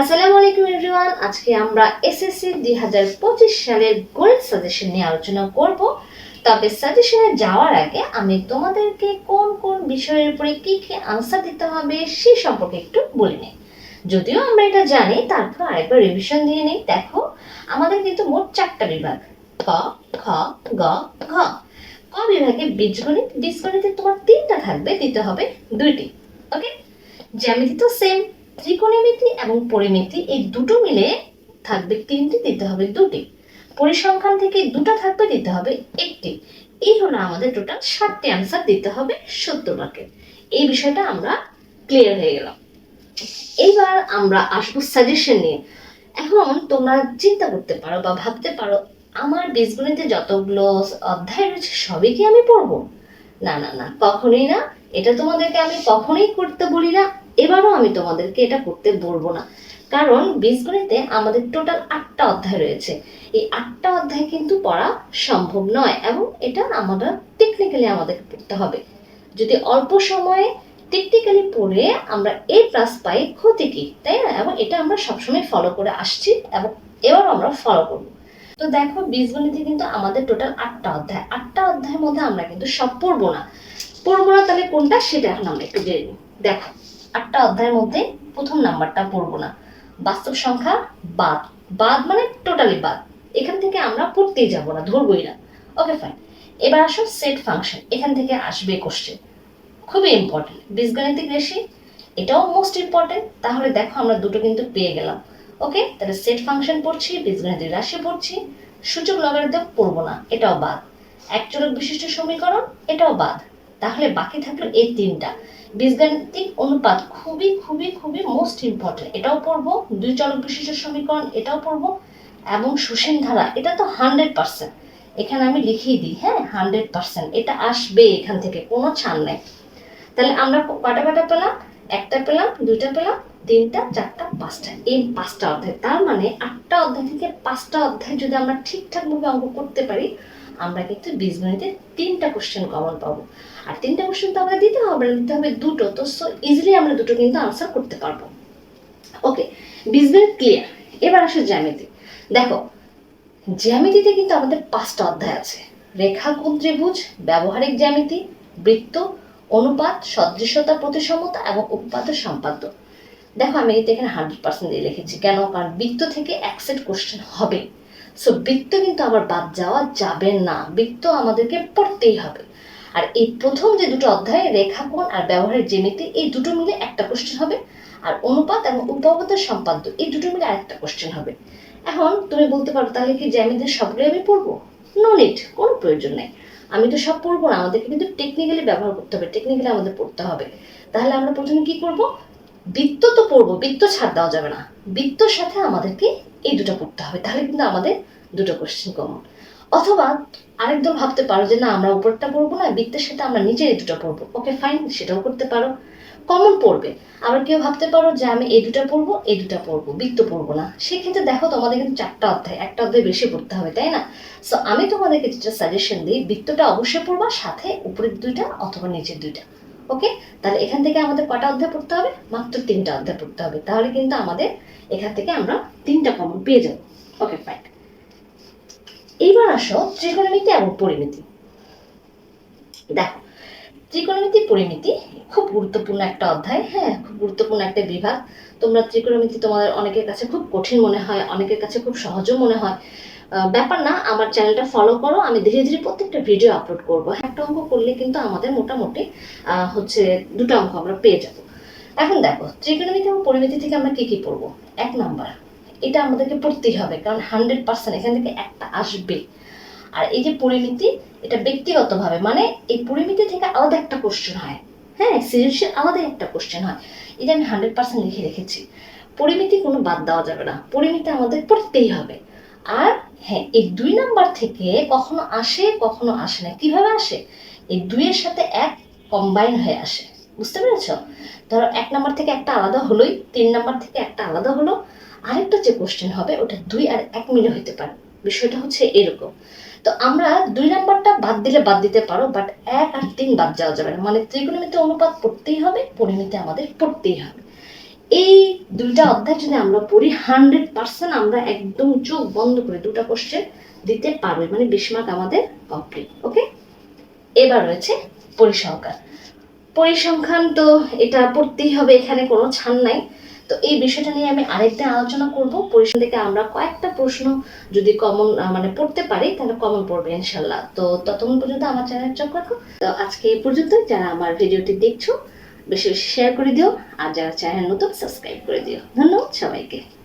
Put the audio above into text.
আসসালামু আলাইকুম এভরিওয়ান, আজকে আমরা এসএসসি দুই হাজার পঁচিশ সালের গণিত সাজেশন নিয়ে আলোচনা করব। তবে সাজেশনে যাওয়ার আগে আমি তোমাদেরকে কোন কোন বিষয়ের উপরে কি কি আনসার দিতে হবে সে সম্পর্কে একটু বলে নিই। যদিও আমরা এটা জানি, তারপর আরেকবার রিভিশন দিয়ে নিই। দেখো, আমাদের কিন্তু মোট চারটা বিভাগ। ক খ গ, ঘ। ক বিভাগে বীজগণিত, বীজগণিতে তোমার তিনটা থাকবে, দিতে হবে দুইটি, ওকে? জ্যামিতি তো সেম ত্রিকোণমিতি এবং পরিমিতি, এই দুটো মিলে থাকবে তিনটি, দিতে হবে দুটি। পরিসংখ্যান থেকে দুটো থাকবে, দিতে হবে একটি। এই হলো আমাদের টোটাল সাতটি আনসার দিতে হবে সত্তর এই বিষয়টা আমরা ক্লিয়ার হয়ে গেলাম। এইবার আমরা আসব সাজেশন নিয়ে। এখন তোমরা চিন্তা করতে পারো বা ভাবতে পারো, আমার বীজগণিতে যতগুলো অধ্যায় রয়েছে, সবই কি আমি পড়ব? না না না, কখনোই না। এটা তোমাদেরকে আমি কখনোই করতে বলি না। এবারও আমি তোমাদেরকে এটা করতে বলব না। কারণ বীজগণিতে আমাদের টোটাল আটটা অধ্যায় রয়েছে। এই আটটা অধ্যায় কিন্তু পড়া সম্ভব নয় এবং এটা আমরা টেকনিক্যালি আমাদের পড়তে হবে। যদি অল্প সময়ে টেকনিক্যালি পড়ে আমরা এ প্লাস পাই, ক্ষতি কি, তাই না? এবং এটা আমরা সবসময় ফলো করে আসছি এবং এবারও আমরা ফলো করব। তো দেখো, বীজগণিতে কিন্তু আমাদের টোটাল আটটা অধ্যায়। আটটা অধ্যায়ের মধ্যে আমরা কিন্তু সব পড়ব না। পড়ব না তাহলে কোনটা, সেটা এখন আমরা একটু জেনে দেখো আটটা অধ্যায়ের মধ্যে প্রথম নাম্বারটা পড়ব না। বাস্তব সংখ্যা বাদ। বাদ মানে টোটালি বাদ। এখান থেকে আমরা পড়তেই যাব না, ধরবই না। ওকে ফাইন এবার আসো সেট ফাংশন এখান থেকে আসবে কোশ্চেন খুবই ইম্পর্টেন্ট বীজগণিতিক রেশি, এটাও মোস্ট ইম্পর্টেন্ট তাহলে দেখো আমরা দুটো কিন্তু পেয়ে গেলাম। ওকে তাহলে সেট ফাংশন পড়ছি, বীজগণিতিক রাশি পড়ছি। সূচক লগারিদম পড়ব না, এটাও বাদ। এক চলক বিশিষ্ট সমীকরণ, এটাও বাদ। তাহলে বাকি থাকল এই তিনটা। বীজগাণিতিক অনুপাত খুবই খুবই খুবই মোস্ট ইম্পর্টেন্ট এটাও পড়ব, দুই চলক বিশিষ্ট সমীকরণ এটাও পড়ব, এবং সুসীম ধারা, এটা তো হান্ড্রেড পার্সেন্ট এখানে আমি লিখিয়ে দিই হ্যাঁ হান্ড্রেড পার্সেন্ট এটা আসবে এখান থেকে, কোনো ছাড় নেই। তাহলে আমরা কটা কটা পেলাম? একটা পেলাম, দুইটা পেলাম, তিনটা, চারটা, পাঁচটা। এই পাঁচটা অধ্যায়, তার মানে আটটা অধ্যায় থেকে পাঁচটা অধ্যায় যদি আমরা ঠিকঠাকভাবে অঙ্ক করতে পারি আমরা কিন্তু বীজগণিতে তিনটা কোশ্চেন কমন পাবো। আর তিনটা কোশ্চেন তো আমাদের দিতে হবে দিতে হবে দুটো, তো সো ইজিলি আমরা দুটো কিন্তু আনসার করতে পারব। ওকে বীজগণিত ক্লিয়ার এবার আসো জ্যামিতি। দেখো, জ্যামিতিতে কিন্তু আমাদের পাঁচটা অধ্যায় আছে। রেখা ত্রিভুজ ব্যবহারিক জ্যামিতি, বৃত্ত, অনুপাত সদৃশতা প্রতিসমতা এবং উৎপাদ সম্পাদ্য। দেখো, আমি কিন্তু এখানে হান্ড্রেড পার্সেন্ট দিয়ে লিখেছি। কেন? কারণ বৃত্ত থেকে এক সেট কোশ্চেন হবে। সো বৃত্ত কিন্তু আবার বাদ যাওয়া যাবে না। বৃত্ত আমাদেরকে পড়তেই হবে। আর এই প্রথম যে দুটো অধ্যায় রেখাকোণ আর ব্যবহারের জ্যামিতি, এই দুটো মিলে একটা কোশ্চেন হবে। আর অনুপাত এবং উপপাদ্য সম্পাদ্য, এই দুটো মিলে আরেকটা কোশ্চেন হবে। এখন তুমি বলতে পারো, তাহলে কি জ্যামিতির সবগুলো আমি পড়ব? নো নিড কোনো প্রয়োজন নেই। আমি তো সব পড়ব না, আমাদেরকে কিন্তু টেকনিক্যালি ব্যবহার করতে হবে টেকনিক্যালি আমাদের পড়তে হবে। তাহলে আমরা প্রথমে কি করব? বৃত্ত তো পড়ব, বৃত্ত ছাড় দেওয়া যাবে না। বৃত্তর সাথে আমাদেরকে এই দুটো পড়তে হবে, তাহলে কিন্তু আমাদের দুটো কোশ্চেন কমন অথবা আরেকদম ভাবতে পারো যে না, আমরা উপরটা পড়ব না, বৃত্তের সাথে আমরা নিচের এই দুটো পড়ব। ওকে ফাইন সেটাও করতে পারো। কমন পড়বে। আবার কেউ ভাবতে পারো যে আমি এই দুটা পড়ব, এই দুটা পড়ব, বৃত্ত পড়ব না। সেক্ষেত্রে দেখো তোমাদের কিন্তু চারটা অধ্যায়, একটা অধ্যায় বেশি পড়তে হবে, তাই না? সো আমি তোমাদেরকে যেটা সাজেশন দিই, বৃত্তটা অবশ্যই পড়বা, সাথে উপরের দুইটা অথবা নিচের দুইটা। ওকে তাহলে এখান থেকে আমাদের কটা অধ্যায় পড়তে হবে? মাত্র তিনটা অধ্যায় পড়তে হবে। তাহলে কিন্তু আমাদের এখান থেকে আমরা তিনটা কমন পেয়ে যাব। ওকে ফাইন এইবার আসো ত্রিকোণমিতি এবং পরিমিতি। দেখো, ত্রিকোণমিতি, পরিমিতি খুব গুরুত্বপূর্ণ একটা অধ্যায় হ্যাঁ? খুব গুরুত্বপূর্ণ একটা বিভাগ। তোমরা ত্রিকোণমিতি তোমাদের অনেকের কাছে খুব কঠিন মনে হয়, অনেকের কাছে খুব সহজও মনে হয়। ব্যাপার না, আমার চ্যানেলটা ফলো করো, আমি ধীরে ধীরে প্রত্যেকটা ভিডিও আপলোড করব। একটা অঙ্ক করলে কিন্তু আমাদের মোটামুটি হচ্ছে দুটো অঙ্ক আমরা পেয়ে যাব। এখন দেখো ত্রিকোণমিতি এবং পরিমিতি থেকে আমরা কি কি পড়ব? এক নাম্বার, এটা আমাদেরকে পড়তেই হবে, কারণ হান্ড্রেড পার্সেন্ট এখান থেকে একটা আসবে। আর এই যে পরিমিতি, এটা ব্যক্তিগতভাবে মানে এই পরিমিতি থেকে আলাদা একটা কোশ্চেন হয়। হ্যাঁ সিরিজের আলাদা একটা কোশ্চেন হয়। এটা আমি হান্ড্রেড পার্সেন্ট লিখে রেখেছি। পরিমিতি কোনো বাদ দেওয়া যাবে না। পরিমিতি আমাদের পড়তেই হবে। আর হ্যাঁ এই দুই নাম্বার থেকে কখনো আসে কখনো আসে না। কীভাবে আসে? এই দুইয়ের সাথে এক কম্বাইন হয়ে আসে। বুঝতে পেরেছ? ধরো এক নাম্বার থেকে একটা আলাদা হলোই, তিন নাম্বার থেকে একটা আলাদা হলো। আরেকটা যে কোশ্চেন হবে, ওটা দুই আর এক মিলে হইতে পারে। বিষয়টা হচ্ছে এরকম। তো আমরা দুই নাম্বারটা বাদ দিলে বাদ দিতে পারো বাট এক আর তিন বাদ যাওয়া যাবে না। মানে ত্রিকোণমিতি অনুপাত পড়তেই হবে, পরিমিতি আমাদের পড়তেই হবে। এই দুইটা অধ্যায় যদি আমরা পড়ি হান্ড্রেড পার্সেন্ট আমরা একদম চোখ বন্ধ করে দুটা কোশ্চেন দিতে পারবে মানে বিশ মার্ক আমাদের কমপ্লিট ওকে এবার রয়েছে পরিসংখ্যান। পরিসংখ্যান তো এটা পড়তেই হবে, এখানে কোনো ছাড় নাই। তো এই বিষয়টা নিয়ে আমি আরেকটা আলোচনা করব। পরিসংখ্যান থেকে আমরা কয়েকটা প্রশ্ন যদি কমন মানে পড়তে পারি, তাহলে কমন পড়বে ইনশাল্লাহ তো ততক্ষণ পর্যন্ত আমার চ্যানেল চোখ রাখো। তো আজকে এই পর্যন্ত যারা আমার ভিডিওটি দেখছ বেশি বেশি শেয়ার করে দিও। আর যারা চ্যানেল নতুন সাবস্ক্রাইব করে দিও। ধন্যবাদ সবাইকে।